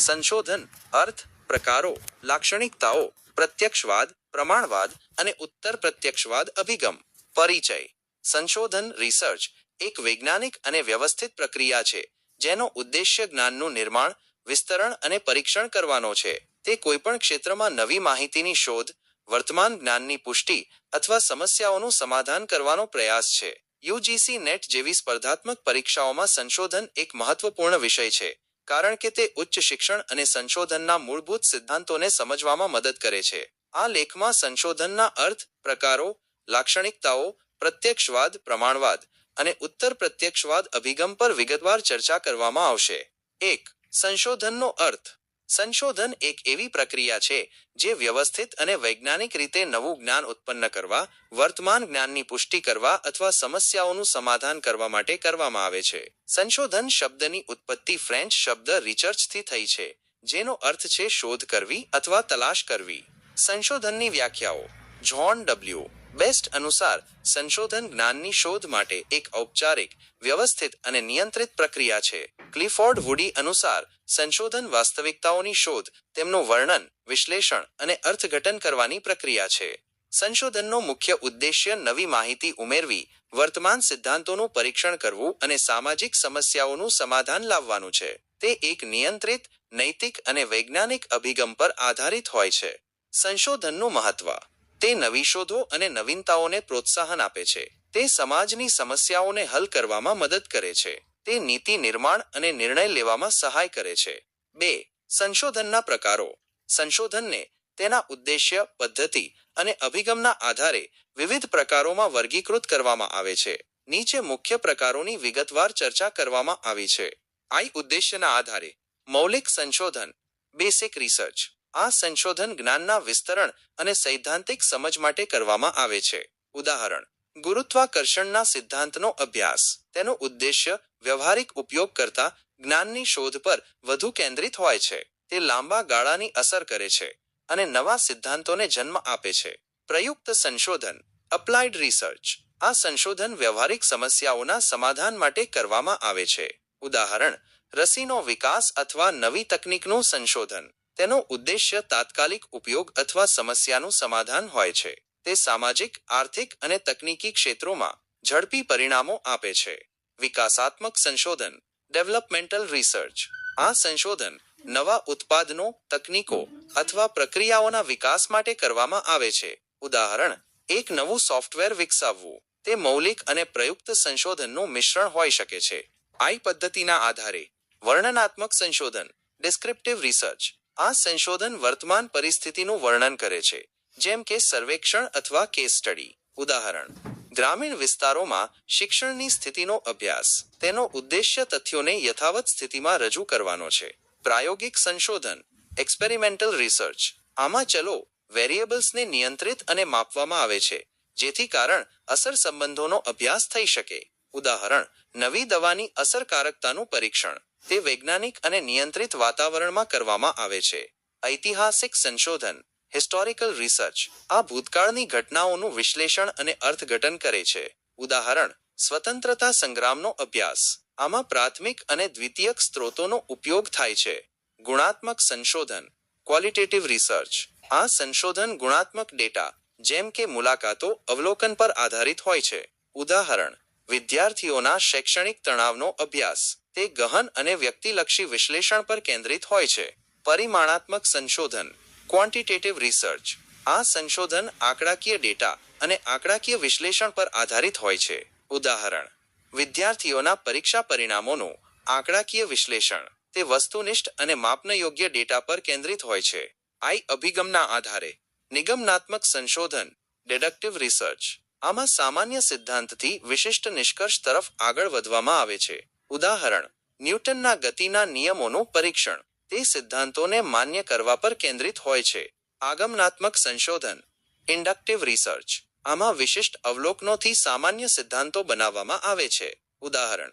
સંશોધન, અર્થ, પ્રકારો, લાક્ષણિકતાઓ, પ્રત્યક્ષવાદ, પ્રમાણવાદ અને ઉત્તર પ્રત્યક્ષવાદ અભિગમ, પરિચય. સંશોધન રિસર્ચ એક વૈજ્ઞાનિક અને વ્યવસ્થિત પ્રક્રિયા છે, જેનો ઉદ્દેશ્ય જ્ઞાનનું નિર્માણ, વિસ્તરણ અને પરીક્ષણ કરવાનો છે. તે કોઈપણ ક્ષેત્રમાં નવી માહિતીની શોધ, વર્તમાન જ્ઞાનની પુષ્ટિ અથવા સમસ્યાઓનું સમાધાન કરવાનો પ્રયાસ છે. યુજીસી નેટ જેવી સ્પર્ધાત્મક પરીક્ષાઓમાં સંશોધન એક મહત્વપૂર્ણ વિષય છે. કારણ કે તે ઉચ્ચ શિક્ષણ અને સંશોધનના મૂળભૂત સિદ્ધાંતોને સમજવામાં મદદ કરે છે. આ લેખમાં સંશોધનના અર્થ, પ્રકારો, લાક્ષણિકતાઓ, પ્રત્યક્ષવાદ, પ્રમાણવાદ અને ઉત્તર પ્રત્યક્ષવાદ અભિગમ પર વિગતવાર ચર્ચા કરવામાં આવશે. એક, સંશોધનનો અર્થ. સંશોધન એક એવી પ્રક્રિયા છે જે વ્યવસ્થિત અને વૈજ્ઞાનિક રીતે નવું જ્ઞાન ઉત્પન્ન કરવા, વર્તમાન જ્ઞાનની પુષ્ટિ કરવા અથવા સમસ્યાઓનું સમાધાન કરવા માટે કરવામાં આવે છે. સંશોધન શબ્દની ઉત્પત્તિ ફ્રેન્ચ શબ્દ રિચર્ચથી થઈ છે, જેનો અર્થ છે શોધ કરવી અથવા તલાશ કરવી. સંશોધનની વ્યાખ્યાઓ. John W. બેસ્ટ અનુસાર, સંશોધન જ્ઞાનની શોધ માટે એક ઔપચારિક, વ્યવસ્થિત અને નિયંત્રિત પ્રક્રિયા છે. ક્લિફોર્ડ વુડી અનુસાર સંશોધન વાસ્તવિકતાઓની શોધ, તેમનું વર્ણન, વિશ્લેષણ અને અર્થઘટન કરવાની પ્રક્રિયા છે. સંશોધનનો મુખ્ય ઉદ્દેશ્ય નવી માહિતી ઉમેરવી, વર્તમાન સિદ્ધાંતોનું પરીક્ષણ કરવું અને સામાજિક સમસ્યાઓનું સમાધાન લાવવાનું છે. તે એક નિયંત્રિત, નૈતિક અને વૈજ્ઞાનિક અભિગમ પર આધારિત હોય છે. સંશોધનનું મહત્વ. તે નવી શોધો અને નવીનતાઓને પ્રોત્સાહન આપે છે. તે સમાજની સમસ્યાઓને હલ કરવામાં મદદ કરે છે. તે નીતિ નિર્માણ અને નિર્ણય લેવામાં સહાય કરે છે. બે, સંશોધનના પ્રકારો. સંશોધનને તેના ઉદ્દેશ્ય, પદ્ધતિ અને અભિગમના આધારે વિવિધ પ્રકારોમાં વર્ગીકૃત કરવામાં આવે છે. નીચે મુખ્ય પ્રકારોની વિગતવાર ચર્ચા કરવામાં આવી છે. આઈ ઉદ્દેશ્યના આધારે મૌલિક સંશોધન, બેસિક રિસર્ચ. આ સંશોધન જ્ઞાનના વિસ્તરણ અને સૈદ્ધાંતિક સમજ માટે કરવામાં આવે છે. ઉદાહરણ, ગુરુત્વાકર્ષણના સિદ્ધાંતનો અભ્યાસ. તેનો ઉદ્દેશ્ય વ્યવહારિક ઉપયોગ કરતા જ્ઞાનની શોધ પર વધુ કેન્દ્રિત હોય છે. તે લાંબા ગાળાની અસર કરે છે અને નવા સિદ્ધાંતોને જન્મ આપે છે. પ્રયુક્ત સંશોધન અપ્લાઇડ રિસર્ચ આ સંશોધન વ્યવહારિક સમસ્યાઓના સમાધાન માટે કરવામાં આવે છે. ઉદાહરણ, રસીનો વિકાસ અથવા નવી તકનીકનું સંશોધન. તેનો ઉદ્દેશ્ય તાત્કાલિક ઉપયોગ અથવા સમસ્યાનું સમાધાન હોય છે. તે સામાજિક, આર્થિક અને તકનીકી ક્ષેત્રોમાં ઝડપી પરિણામો આપે છે. વિકાસાત્મક સંશોધન ડેવલપમેન્ટલ રિસર્ચ આ સંશોધન નવા ઉત્પાદનો, તકનીકો અથવા પ્રક્રિયાઓના વિકાસ માટે કરવામાં આવે છે. ઉદાહરણ, એક નવું સોફ્ટવેર વિકસાવવું. તે મૌલિક અને પ્રયુક્ત સંશોધનનું મિશ્રણ હોઈ શકે છે. આઈ પદ્ધતિના આધારે વર્ણનાત્મક સંશોધન ડિસ્ક્રિપ્ટિવ રિસર્ચ આ સંશોધન વર્તમાન પરિસ્થિતિનું વર્ણન કરે છે, જેમ કે સર્વેક્ષણ અથવા કેસ સ્ટડી ઉદાહરણ ગ્રામીણ વિસ્તારોમાં શિક્ષણની સ્થિતિનો અભ્યાસ. તેનો ઉદ્દેશ્ય તથ્યોને યથાવત સ્થિતિમાં રજૂ કરવાનો છે. પ્રાયોગિક સંશોધન એક્સપેરિમેન્ટલ રિસર્ચ આમાં ચલો વેરિયેબલ્સને નિયંત્રિત અને માપવામાં આવે છે, જેથી કારણ અસર સંબંધોનો અભ્યાસ થઈ શકે. ઉદાહરણ, નવી દવાની અસરકારકતાનું પરીક્ષણ. તે વૈજ્ઞાનિક અને નિયંત્રિત વાતાવરણમાં કરવામાં આવે છે. ઐતિહાસિક સંશોધન હિસ્ટોરિકલ રિસર્ચ આ ભૂતકાળની ઘટનાઓનું વિશ્લેષણ અને અર્થઘટન કરે છે. ઉદાહરણ, સ્વતંત્રતા સંગ્રામનો અભ્યાસ. આમાં પ્રાથમિક અને દ્વિતીયક સ્ત્રોતોનો ઉપયોગ થાય છે. ગુણાત્મક સંશોધન. ક્વોલિટેટિવ રિસર્ચ આ સંશોધન ગુણાત્મક ડેટા, જેમ કે મુલાકાતો, અવલોકન પર આધારિત હોય છે. ઉદાહરણ, વિદ્યાર્થીઓના શૈક્ષણિક તણાવનો અભ્યાસ. તે ગહન અને વ્યક્તિલક્ષી વિશ્લેષણ પર કેન્દ્રિત હોય છે. પરિમાણાત્મક સંશોધન. ક્વોન્ટિટેટિવ રિસર્ચ આ સંશોધન આંકડાકીય ડેટા અને આંકડાકીય વિશ્લેષણ પર આધારિત હોય છે. ઉદાહરણ, વિદ્યાર્થીઓના પરીક્ષા પરિણામોનું આંકડાકીય વિશ્લેષણ, તે વસ્તુનિષ્ઠ અને માપનયોગ્ય ડેટા પર કેન્દ્રિત હોય છે. આઈ અભિગમના આધારે, નિગમનાત્મક સંશોધન ડેડક્ટિવ રિસર્ચ આમાં સામાન્ય સિદ્ધાંતથી વિશિષ્ટ નિષ્કર્ષ તરફ આગળ વધવામાં આવે છે. ઉદાહરણ, ન્યૂટનના ગતિના નિયમોનું પરીક્ષણ. તે સિદ્ધાંતોને માન્ય કરવા પર કેન્દ્રિત હોય છે. આગમનાત્મક સંશોધન. Inductive research. આમાં વિશિષ્ટ અવલોકનોથી સામાન્ય સિદ્ધાંતો બનાવવામાં આવે છે. ઉદાહરણ.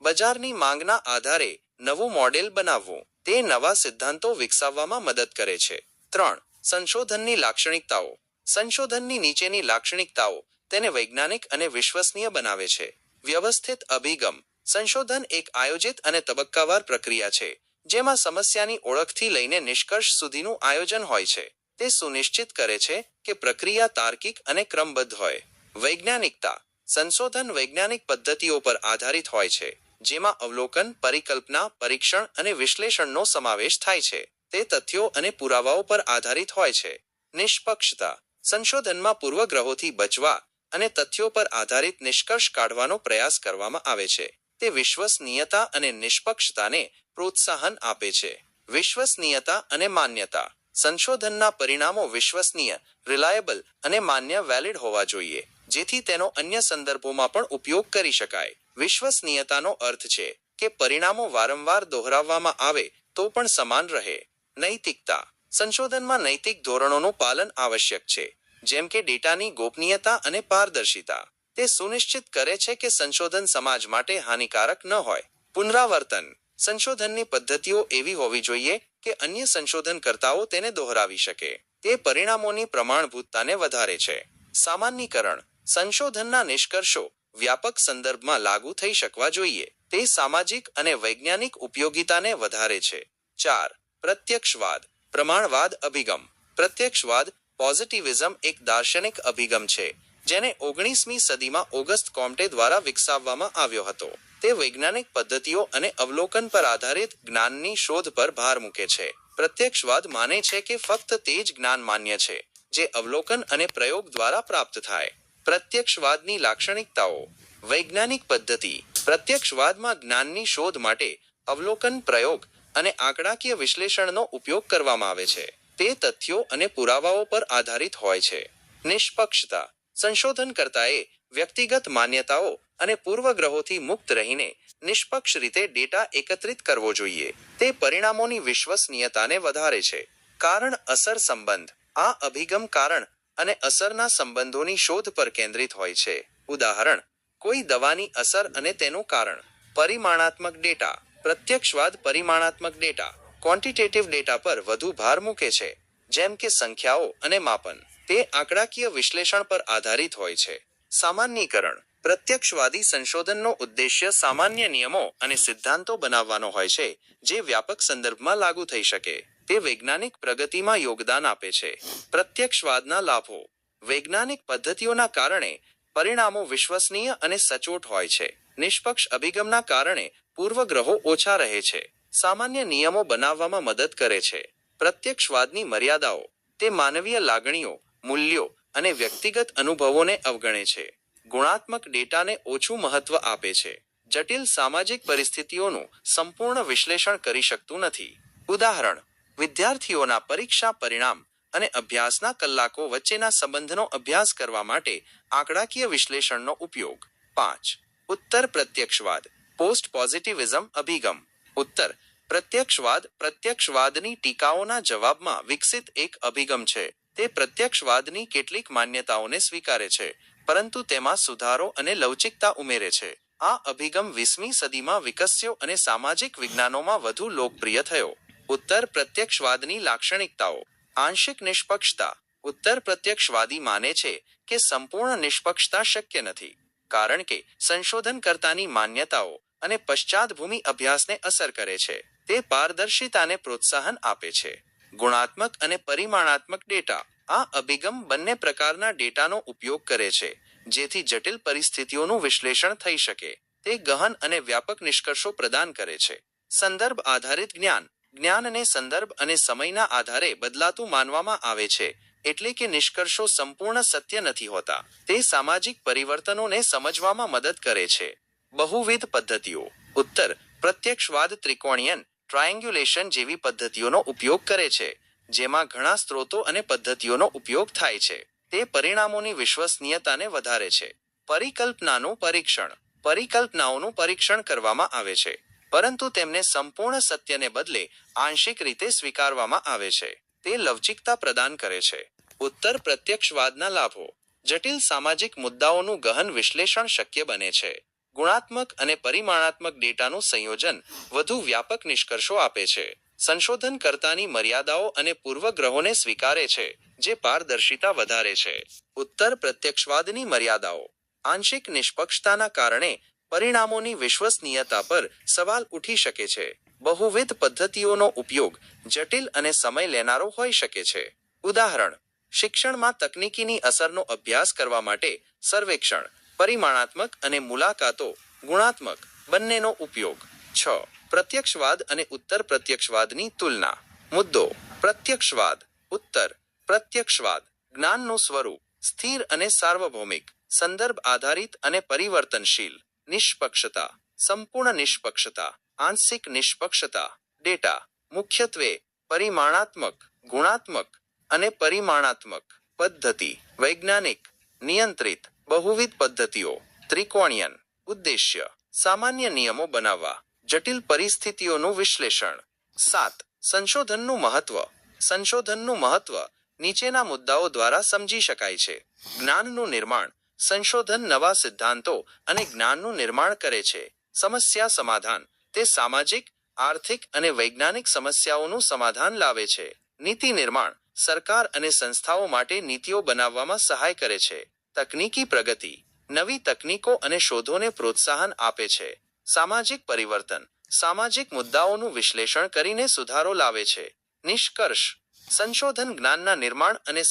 બજારની માંગના આધારે નવું મોડેલ બનાવવું. તે નવા સિદ્ધાંતો વિકસાવવામાં મદદ કરે છે. ત્રણ. સંશોધનની લાક્ષણિકતાઓ. સંશોધનની નીચેની લાક્ષણિકતાઓ તેને વૈજ્ઞાનિક અને વિશ્વસનીય બનાવે છે. વ્યવસ્થિત અભિગમ. સંશોધન એક આયોજિત અને તબક્કાવાર પ્રક્રિયા છે. જેમાં સમસ્યાની ઓળખથી લઈને નિષ્કર્ષ સુધીનું આયોજન હોય છે. તે સુનિશ્ચિત કરે છે કે પ્રક્રિયા તાર્કિક અને ક્રમબદ્ધ હોય. વૈજ્ઞાનિકતા સંશોધન વૈજ્ઞાનિક પદ્ધતિઓ પર આધારિત હોય છે, જેમાં અવલોકન, પરિકલ્પના, પરીક્ષણ અને વિશ્લેષણનો સમાવેશ થાય છે. તે તથ્યો અને પુરાવાઓ પર આધારિત હોય છે. નિષ્પક્ષતા સંશોધનમાં પૂર્વગ્રહોથી બચવા અને તથ્યો પર આધારિત નિષ્કર્ષ કાઢવાનો પ્રયાસ કરવામાં આવે છે. તે વિશ્વસનીયતા અને નિષ્પક્ષતાને પ્રોત્સાહન આપે છે. વિશ્વસનીયતા અને માન્યતા. સંશોધનના પરિણામો વિશ્વસનીય રિલાયેબલ અને માન્ય વેલિડ હોવા જોઈએ, જેથી તેનો અન્ય સંદર્ભોમાં પણ ઉપયોગ કરી શકાય. વિશ્વસનીયતાનો અર્થ છે કે પરિણામો વારંવાર દોહરાવવામાં આવે તો પણ સમાન રહે. નૈતિકતા. સંશોધનમાં નૈતિક ધોરણોનું પાલન આવશ્યક છે, જેમ કે ડેટાની ગોપનીયતા અને પારદર્શિતા. તે સુનિશ્ચિત કરે છે કે સંશોધન સમાજ માટે હાનિકારક ન હોય. પુનરાવર્તન. સંશોધનની પદ્ધતિઓ એવી હોવી જોઈએ કે અન્ય સંશોધનકર્તાઓ તેને દોહરાવી શકે. તે પરિણામોની પ્રમાણભૂતતાને વધારે છે. સામાન્યકરણ. સંશોધનના નિષ્કર્ષો વ્યાપક સંદર્ભમાં લાગુ થઈ શકવા જોઈએ. તે સામાજિક અને વૈજ્ઞાનિક ઉપયોગિતાને વધારે છે. ચાર. પ્રત્યક્ષવાદ. પ્રમાણવાદ અભિગમ. પ્રત્યક્ષવાદ પોઝિટિવિઝમ એક દાર્શનિક અભિગમ છે, જેને ઓગણીસમી સદીમાં ઓગસ્ટ કોમ્ટે દ્વારા વિકસાવવામાં આવ્યો હતો. તે વૈજ્ઞાનિક પદ્ધતિઓ અને અવલોકન પર આધારિત જ્ઞાનની શોધ પર ભાર મૂકે છે. પ્રત્યક્ષવાદ માને છે કે ફક્ત તે જ જ્ઞાન માન્ય છે, જે અવલોકન અને પ્રયોગ દ્વારા પ્રાપ્ત થાય. પ્રત્યક્ષવાદની લાક્ષણિકતાઓ. વૈજ્ઞાનિક પદ્ધતિ. પ્રત્યક્ષવાદમાં જ્ઞાનની શોધ માટે અવલોકન, પ્રયોગ અને આંકડાકીય વિશ્લેષણનો ઉપયોગ કરવામાં આવે છે. તે તથ્યો અને પુરાવાઓ પર આધારિત હોય છે. નિષ્પક્ષતા. સંશોધનકર્તાએ વ્યક્તિગત માન્યતાઓ અને પૂર્વગ્રહોથી મુક્ત રહીને નિષ્પક્ષ રીતે ડેટા એકત્રિત કરવો જોઈએ. તે પરિણામોની વિશ્વસનીયતાને વધારે છે. કારણ અસર સંબંધ. આ અભિગમ કારણ અને અસરના સંબંધોની શોધ પર કેન્દ્રિત હોય છે. ઉદાહરણ, કોઈ દવાની અસર અને તેનું કારણ. પરિમાણાત્મક ડેટા. પ્રત્યક્ષવાદ પરિમાણાત્મક ડેટા. ક્વોન્ટિટેટિવ ડેટા પર વધુ ભાર મૂકે છે. જેમ કે સંખ્યાઓ અને માપન. તે આંકડાકીય વિશ્લેષણ પર આધારિત હોય છે. સામાન્યીકરણ. પ્રત્યક્ષવાદી સંશોધનનો ઉદ્દેશ્ય સામાન્ય નિયમો અને સિદ્ધાંતો બનાવવાનો હોય છે, જે વ્યાપક સંદર્ભમાં લાગુ થઈ શકે. તે વૈજ્ઞાનિક પ્રગતિમાં યોગદાન આપે છે. પ્રત્યક્ષવાદના લાભો. વૈજ્ઞાનિક પદ્ધતિઓના કારણે પરિણામો વિશ્વસનીય અને સચોટ હોય છે. નિષ્પક્ષ અભિગમના કારણે પૂર્વગ્રહો ઓછા રહે છે. સામાન્ય નિયમો બનાવવામાં મદદ કરે છે. પ્રત્યક્ષવાદની મર્યાદાઓ. તે માનવીય લાગણીઓ, મૂલ્યો અને વ્યક્તિગત અનુભવોને અવગણે છે. ગુણાત્મક ડેટાને ઓછું મહત્વ આપે છે. જટિલ સામાજિક પરિસ્થિતિઓનું સંપૂર્ણ વિશ્લેષણ કરી શકતું નથી. ઉદાહરણ, વિદ્યાર્થીઓના પરીક્ષા પરિણામ અને અભ્યાસના કલાકો વચ્ચેના સંબંધનો અભ્યાસ કરવા માટે આંકડાકીય વિશ્લેષણનો ઉપયોગ. પાંચ, ઉત્તર પ્રત્યક્ષવાદ પોસ્ટ પોઝિટિવિઝમ અભિગમ. ઉત્તર, પ્રત્યક્ષવાદ પ્રત્યક્ષવાદની ટીકાઓના જવાબમાં વિકસિત એક અભિગમ છે. તે પ્રત્યક્ષવાદની કેટલીક માન્યતાઓને સ્વીકારે છે, પરંતુ તેમાં સુધારો અને લવચિકતા ઉમેરે છે. આ અભિગમ વીસમી સદીમાં વિકસ્યો અને સામાજિક વિજ્ઞાનોમાં વધુ લોકપ્રિય થયો. ઉત્તર પ્રત્યક્ષવાદની લાક્ષણિકતાઓ. આંશિક નિષ્પક્ષતા. ઉત્તર પ્રત્યક્ષવાદી માને છે કે સંપૂર્ણ નિષ્પક્ષતા શક્ય નથી, કારણ કે સંશોધનકર્તાની માન્યતાઓ અને પશ્ચાદભૂમિ અભ્યાસને અસર કરે છે. તે પારદર્શિતાને પ્રોત્સાહન આપે છે. ગુણાત્મક અને પરિમાણાત્મક ડેટા. આ અભિગમ બંને પ્રકારના ડેટાનો ઉપયોગ કરે છે, જેથી જટિલ પરિસ્થિતિઓનું વિશ્લેષણ થઈ શકે. તે ગહન અને વ્યાપક નિષ્કર્ષો પ્રદાન કરે છે. સંદર્ભ આધારિત જ્ઞાન. જ્ઞાનને સંદર્ભ અને સમયના આધારે બદલાતું માનવામાં આવે છે, એટલે કે નિષ્કર્ષો સંપૂર્ણ સત્ય નથી હોતા. તે સામાજિક પરિવર્તનોને સમજવામાં મદદ કરે છે. બહુવિધ પદ્ધતિઓ. ઉત્તર. પ્રત્યક્ષવાદ ત્રિકોણિયન. ટ્રાયેંગ્યુલેશન જેવી પદ્ધતિઓનો ઉપયોગ કરે છે, જેમાં ઘણા સ્ત્રોતો અને પદ્ધતિઓનો ઉપયોગ થાય છે. તે પરિણામોની વિશ્વસનીયતાને વધારે છે. પરિકલ્પનાનું પરીક્ષણ. પરિકલ્પનાઓનું પરીક્ષણ કરવામાં આવે છે, પરંતુ તેમને સંપૂર્ણ સત્યને બદલે આંશિક રીતે સ્વીકારવામાં આવે છે. તે લવચિકતા પ્રદાન કરે છે. ઉત્તર પ્રત્યક્ષવાદના લાભો. જટિલ સામાજિક મુદ્દાઓનું ગહન વિશ્લેષણ શક્ય બને છે. ગુણાત્મક અને પરિમાણાત્મક ડેટાનું સંયોજન વધુ વ્યાપક નિષ્કર્ષો આપે છે. સંશોધનકર્તાની મર્યાદાઓ અને પૂર્વગ્રહોને સ્વીકારે છે, જે પારદર્શિતા વધારે છે. ઉત્તર પ્રત્યક્ષવાદની મર્યાદાઓ. આંશિક નિષ્પક્ષતાના કારણે પરિણામોની વિશ્વસનીયતા પર સવાલ ઉઠી શકે છે. બહુવિધ પદ્ધતિઓનો ઉપયોગ જટિલ અને સમય લેનારો હોઈ શકે છે. ઉદાહરણ, શિક્ષણમાં તકનીકીની અસરનો અભ્યાસ કરવા માટે સર્વેક્ષણ. પરિમાણાત્મક અને મુલાકાતો ગુણાત્મક બંનેનો ઉપયોગ. છ. પ્રત્યક્ષવાદ અને ઉત્તર પ્રત્યક્ષવાદની તુલના. મુદ્દો. પ્રત્યક્ષવાદ. ઉત્તર. પ્રત્યક્ષવાદ. જ્ઞાનનું સ્વરૂપ. સ્થિર અને સાર્વભૌમિક. સંદર્ભ આધારિત અને પરિવર્તનશીલ. નિષ્પક્ષતા. સંપૂર્ણ નિષ્પક્ષતા. આંશિક નિષ્પક્ષતા. ડેટા. મુખ્યત્વે પરિમાણાત્મક, ગુણાત્મક અને પરિમાણાત્મક પદ્ધતિ. વૈજ્ઞાનિક. નિયંત્રિત, બહુવિધ પદ્ધતિઓ, ત્રિકોણિયન, ઉદ્દેશ્ય, સામાન્ય નિયમો બનાવવા, જટિલ પરિસ્થિતિઓનું વિશ્લેષણ. સાત, સંશોધનનું મહત્વ. સંશોધનનું મહત્વ નીચેના મુદ્દાઓ દ્વારા સમજી શકાય છે. જ્ઞાનનું નિર્માણ. સંશોધન નવા સિદ્ધાંતો અને જ્ઞાનનું નિર્માણ કરે છે. સમસ્યા સમાધાન. તે સામાજિક, આર્થિક અને વૈજ્ઞાનિક સમસ્યાઓનું સમાધાન લાવે છે. નીતિ નિર્માણ. સરકાર અને સંસ્થાઓ માટે નીતિઓ બનાવવામાં સહાય કરે છે. તકનીકી પ્રગતિ, નવી તકનીકો અને શોધોને પ્રોત્સાહન આપે છે. સામાજિક પરિવર્તન, સામાજિક મુદ્દાઓનું વિશ્લેષણ કરીને સુધારો લાવે છે. નિષ્કર્ષ, સંશોધન જ્ઞાનના નિર્માણ અને